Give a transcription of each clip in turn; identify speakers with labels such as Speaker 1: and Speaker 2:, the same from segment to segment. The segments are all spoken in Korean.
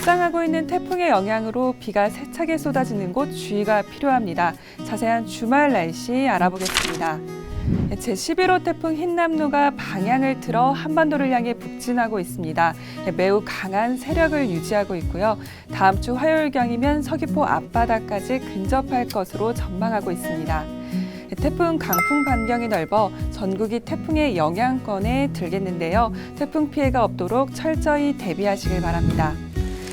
Speaker 1: 북상하고 있는 태풍의 영향으로 비가 세차게 쏟아지는 곳 주의가 필요합니다. 자세한 주말 날씨 알아보겠습니다. 제11호 태풍 흰남노가 방향을 틀어 한반도를 향해 북진하고 있습니다. 매우 강한 세력을 유지하고 있고요. 다음 주 화요일경이면 서귀포 앞바다까지 근접할 것으로 전망하고 있습니다. 태풍 강풍 반경이 넓어 전국이 태풍의 영향권에 들겠는데요. 태풍 피해가 없도록 철저히 대비하시길 바랍니다.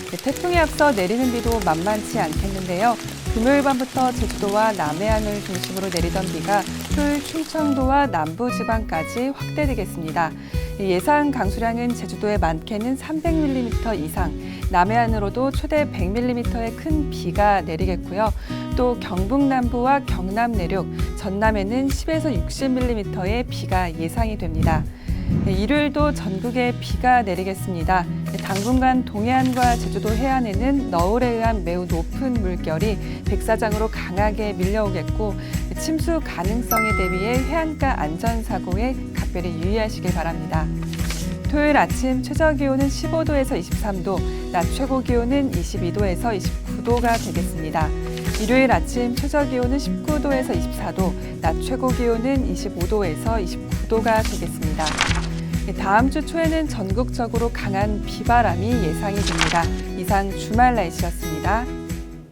Speaker 1: 네, 태풍에 앞서 내리는 비도 만만치 않겠는데요. 금요일 밤부터 제주도와 남해안을 중심으로 내리던 비가 토요일 충청도와 남부 지방까지 확대되겠습니다. 예상 강수량은 제주도에 많게는 300mm 이상, 남해안으로도 최대 100mm의 큰 비가 내리겠고요. 또 경북 남부와 경남 내륙, 전남에는 10에서 60mm의 비가 예상이 됩니다. 네, 일요일도 전국에 비가 내리겠습니다. 네, 당분간 동해안과 제주도 해안에는 너울에 의한 매우 높은 물결이 백사장으로 강하게 밀려오겠고 침수 가능성에 대비해 해안가 안전사고에 각별히 유의하시길 바랍니다. 토요일 아침 최저 기온은 15도에서 23도, 낮 최고 기온은 22도에서 29도가 되겠습니다. 일요일 아침 최저 기온은 19도에서 24도, 낮 최고 기온은 25도에서 29도가 되겠습니다. 네, 다음 주 초에는 전국적으로 강한 비바람이 예상이 됩니다. 이상 주말 날씨였습니다.